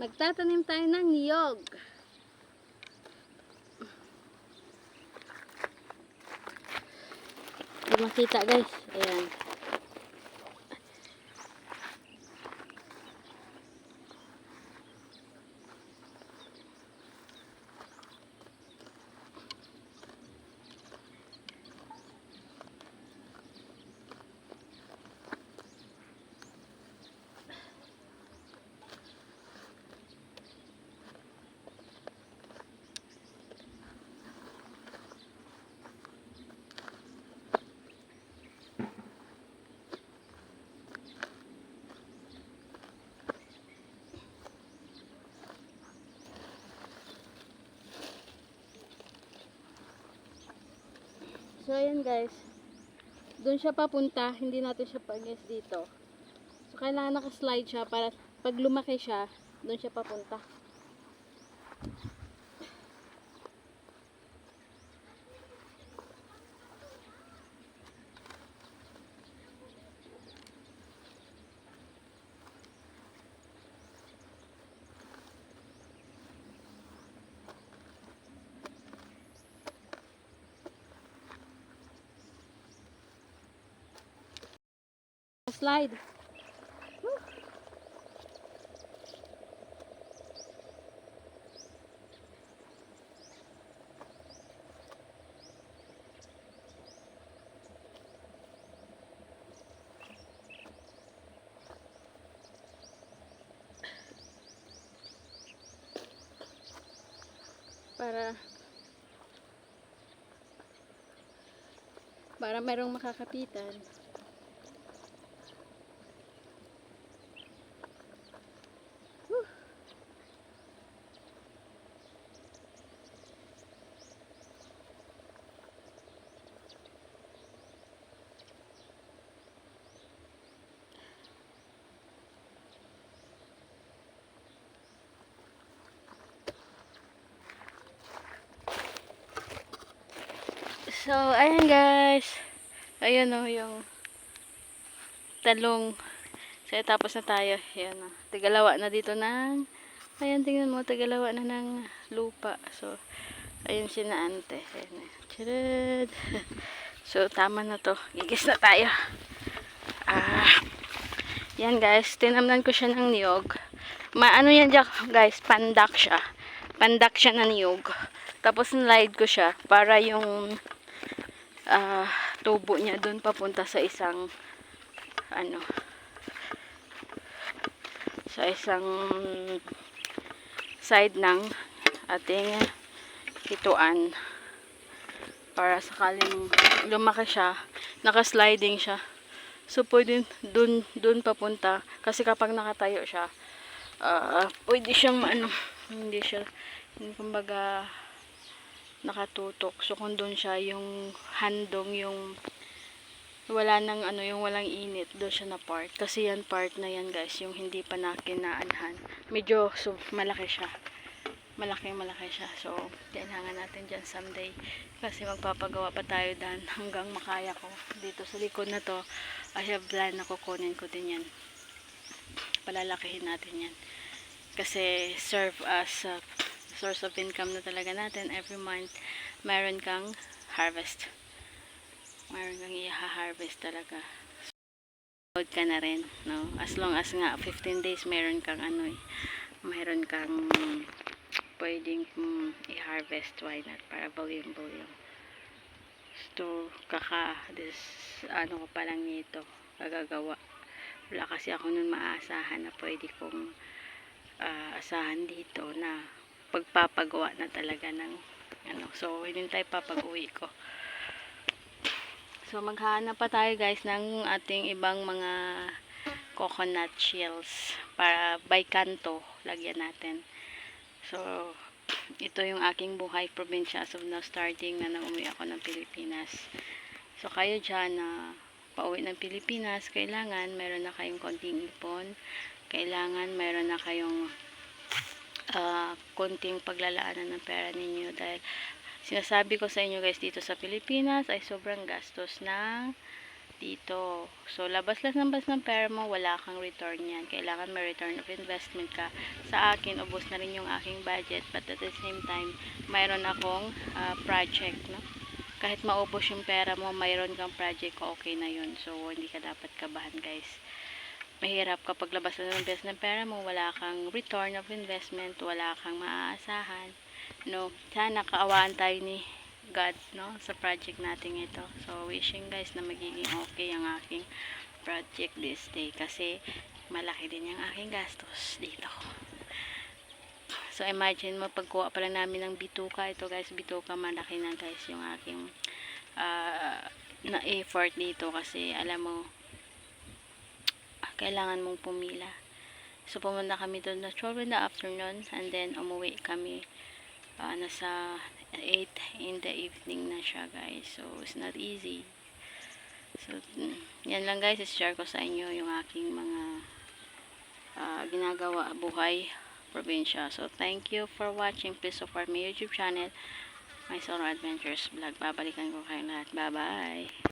Magtatanim tayo ng niyog. Makita guys. Ayan. So ayan guys. Doon siya papunta, hindi natin siya pag-guess dito. So kailangan naka-slide siya para pag lumaki siya, doon siya papunta. Slide. Para para merong makakapitan. So, ayan guys. Ayan o, yung talong. So, tapos na tayo. Ayan o. Tigalawa na dito ng, ayan, tingnan mo, tigalawa na ng lupa. So, ayun si na ante. Ayan. Charad. So, tama na to. Gigis na tayo. Ah, yan guys. Tinamnan ko siya ng niyog. Maano yan guys? Pandak siya. Pandak siya na niyog. Tapos, nilide ko siya para yung ah, tubo niya doon papunta sa isang ano sa isang side ng ating hituan para sakaling lumaki siya naka-sliding siya. So pwede dun, dun papunta. Kasi kapag nakatayo siya ah, pwede siyang ano hindi siya kumbaga nakatutok. So, kung doon siya, yung handong, yung wala nang ano, yung walang init, doon siya na part. Kasi yan part na yan, guys, yung hindi pa nakinaanhan. Medyo, so, malaki siya. Malaki, malaki siya. So, kailangan natin dyan someday. Kasi magpapagawa pa tayo dan hanggang makaya ko. Dito sa likod na to, I have plan na kukunin ko din yan. Palalakihin natin yan. Kasi serve as a source of income na talaga natin every month meron kang harvest. Meron kang i-harvest talaga. So, ka na rin no? as long as nga 15 days meron kang ano eh, meron kang pwedeng mm, i-harvest why not? Para bawyong bawyong so kaka this ano ko pa lang nito kagagawa. Wala kasi ako nun maasahan na pwede kong ah, asahan dito na pagpapagawa na talaga ng ano. So, hinintay pa pag uwi ko. So, maghahanap pa tayo guys ng ating ibang mga coconut shells para by kanto lagyan natin. So, ito yung aking buhay probinsya as of now starting na nang umuwi ako ng Pilipinas. So, kayo dyan na pauwi ng Pilipinas, kailangan meron na kayong konting ipon. Kailangan meron na kayong ah, konting paglalaanan ng pera ninyo dahil sinasabi ko sa inyo guys dito sa Pilipinas ay sobrang gastos ng dito. So, labas-labas ng pera mo, wala kang return yan. Kailangan may return of investment ka. Sa akin, ubos na rin yung aking budget. But at the same time, mayroon akong ah, project, no? Kahit maubos yung pera mo, mayroon kang project, okay na yun. So, hindi ka dapat kabahan, guys. Mahirap kapag labas na ng best ng pera mo, wala kang return of investment, wala kang maaasahan. No, sana kaawaan tayo ni God, no, sa project natin ito. So, wishing guys na magiging okay ang aking project this day kasi malaki din yung aking gastos dito. So, imagine mo, pagkuha pa lang namin ng bituka, ito guys, bituka, malaki na guys yung aking ah, na effort dito kasi alam mo, kailangan mong pumila. So, pumunta kami doon na 12 in the afternoon and then umuwi kami ah, nasa 8 in the evening na siya guys. So, it's not easy. So, yan lang guys, share ko sa inyo yung aking mga ah, ginagawa buhay probinsya. So, thank you for watching. Please support my YouTube channel, My Solo Adventures Vlog. Babalikan ko kayo lahat. Bye-bye!